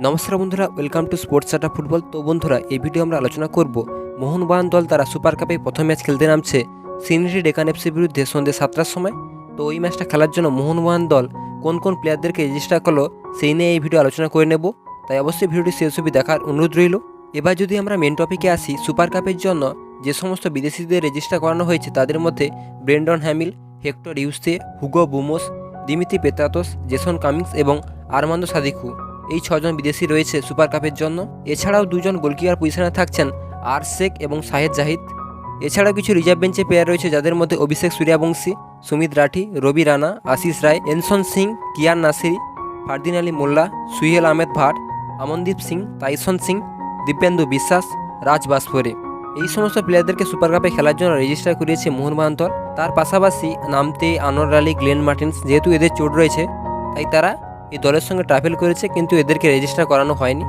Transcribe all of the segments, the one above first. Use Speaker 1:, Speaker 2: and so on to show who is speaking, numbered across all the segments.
Speaker 1: নমস্কার বন্ধুরা welcome to sports চাটা ফুটবল তো বন্ধুরা, এই ভিডিও আমরা আলোচনা করব মোহনবাগান দল তারা সুপার কাপে প্রথম ম্যাচ খেলতে নামছে সিনিয়রি ডেকান এফসির বিরুদ্ধে সন্ধ্যে সাতটার সময়। তো ওই ম্যাচটা খেলার জন্য মোহনবাগান দল কোন কোন প্লেয়ারদেরকে রেজিস্টার করল, সেই নিয়ে এই ভিডিও আলোচনা করে নেব। তাই অবশ্যই ভিডিওটি শেষ অবধি দেখার অনুরোধ রইল। এবার যদি আমরা মেন টপিকে আসি সুপার কাপের জন্য যে সমস্ত বিদেশিদের রেজিস্টার করানো হয়েছে, তাদের মধ্যে Brendon Hamill Hector Yuste Hugo Boumous Dimitri Petratos Jason Cummings এবং আরমান্দ সাদিকু এই ছজন বিদেশি রয়েছে সুপার কাপের জন্য। এছাড়াও দুজন গোলকিপার পজিশনে থাকছেন আর শেখ এবং শাহেদ জাহিদ। এছাড়াও কিছু রিজার্ভ বেঞ্চে প্লেয়ার রয়েছে যাদের মধ্যে অভিষেক সূর্যবংশী, সুমিত রাঠি, রবি রানা, আশিস রায়, এনসন সিং কিয়ার নাসিরি, ফারদিন আলী মোল্লা, সুহেল আহমেদ ভাট, আমনদীপ সিং, তাইসন সিং, দীপেন্দু বিশ্বাস, রাজ বাসফরে এই সমস্ত প্লেয়ারদেরকে সুপার কাপে খেলার জন্য রেজিস্টার করিয়েছে মোহনবাগান দল তার পাশাপাশি নামতে আনোয়ার আলী, গ্লেন মার্টিন্স, যেহেতু এদের চোট রয়েছে, তাই তারা এই দলের সঙ্গে ট্রাভেল করেছে, কিন্তু এদেরকে রেজিস্টার করানো হয়নি।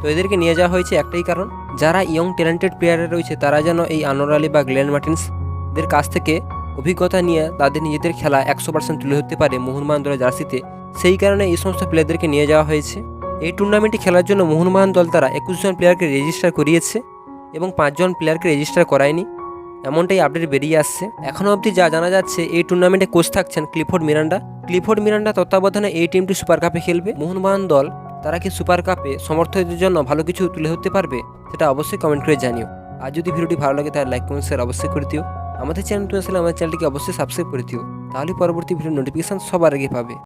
Speaker 1: তো এদেরকে নিয়ে যাওয়া হয়েছে একটাই কারণ, যারা ইয়ং ট্যালেন্টেড প্লেয়াররা রয়েছে, তারা যেন এই আনোয়ার আলী বা গ্লেন মার্টিন্সদের কাছ থেকে অভিজ্ঞতা নিয়ে তাদের নিজেদের খেলা একশো পার্সেন্ট তুলে ধরতে পারে মোহনবাগান দলের জার্সিতে। সেই কারণে এই সমস্ত প্লেয়ারদেরকে নিয়ে যাওয়া হয়েছে। এই টুর্নামেন্টটি খেলার জন্য মোহনবাগান দল তারা একুশ জন প্লেয়ারকে রেজিস্টার করিয়েছে এবং পাঁচজন প্লেয়ারকে রেজিস্টার করায়নি। এমনটাই আপডেট বেরিয়ে আসছে। এখনও অবধি যা জানা যাচ্ছে, এই টুর্নামেন্টে কোচ থাকছেন ক্লিফোর্ড মিরান্ডা। ক্লিফোর্ড মিরান্ডা তত্ত্বাবধানে এই টিমটি সুপার কাপে খেলবে। মোহনবাগান দল, তারা কি সুপার কাপে সমর্থকদের জন্য ভালো কিছু তুলে ধরতে পারবে, সেটা অবশ্যই কমেন্ট করে জানিও। আর যদি ভিডিওটি ভালো লাগে তাহলে লাইক কমেন্ট শেয়ার অবশ্যই করে দিও। আমাদের চ্যানেলটি আসলে আমাদের চ্যানেলটিকে অবশ্যই সাবস্ক্রাইব করে দিও। তাহলে পরবর্তী ভিডিও নোটিফিকেশান সবার আগে পাবে।